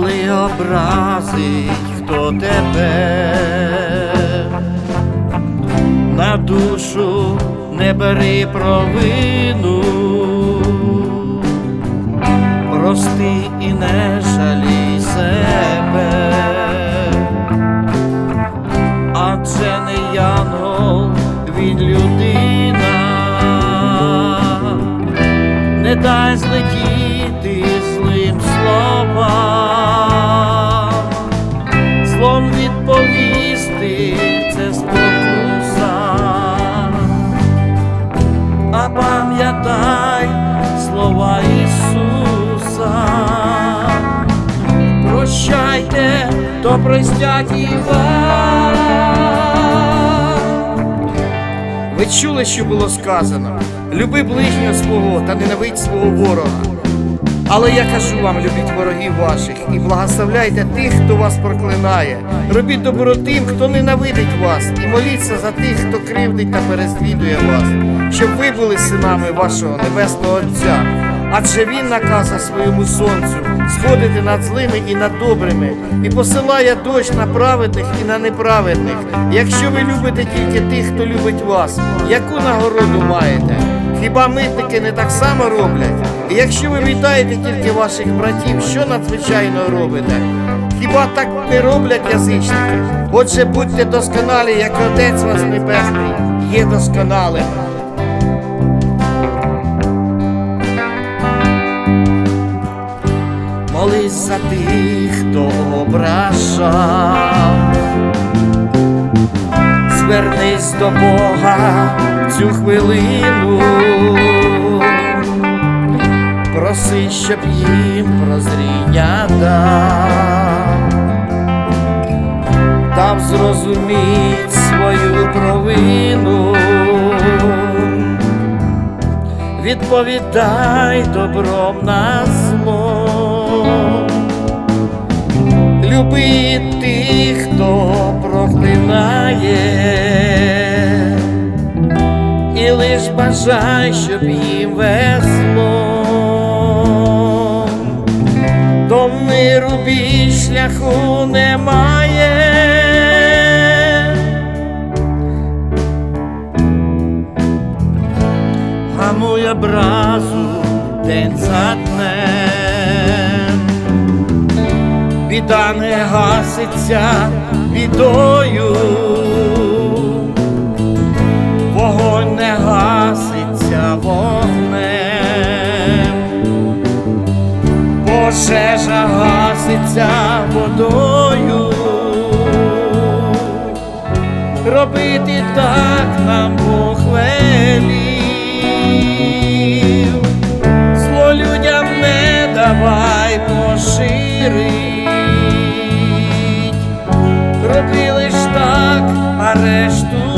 просить, хто тебе. На душу не бери провину, прости і не жалій себе, адже не янгол, він людина, не дай злетіти прощайте, то простять і вам. Ви чули, що було сказано? Люби ближнього свого та ненавидь свого ворога. Але я кажу вам, любіть ворогів ваших і благословляйте тих, хто вас проклинає. Робіть добро тим, хто ненавидить вас, і моліться за тих, хто кривдить та переслідує вас, щоб ви були синами вашого небесного Отця. Адже він наказав своєму сонцю сходити над злими і над добрими, і посилає дощ на праведних і на неправедних. Якщо ви любите тільки тих, хто любить вас, яку нагороду маєте? Хіба митники не так само роблять? І якщо ви вітаєте тільки ваших братів, що надзвичайно робите? Хіба так не роблять язичники? Отже, будьте досконалі, як Отець вас Небесний є досконалим. За тих, хто ображав. Звернись до Бога цю хвилину, проси, щоб їм прозріння дав, дав зрозуміть свою провину, відповідай добром на зло. І лиш бажай, щоб їм весло, до миру більш шляху немає. Гамуй образу день за днем. Біда не гаситься бідою, пожежа гаситься водою, робити так нам Бог зло людям не давай поширить, роби лиш так, а решту.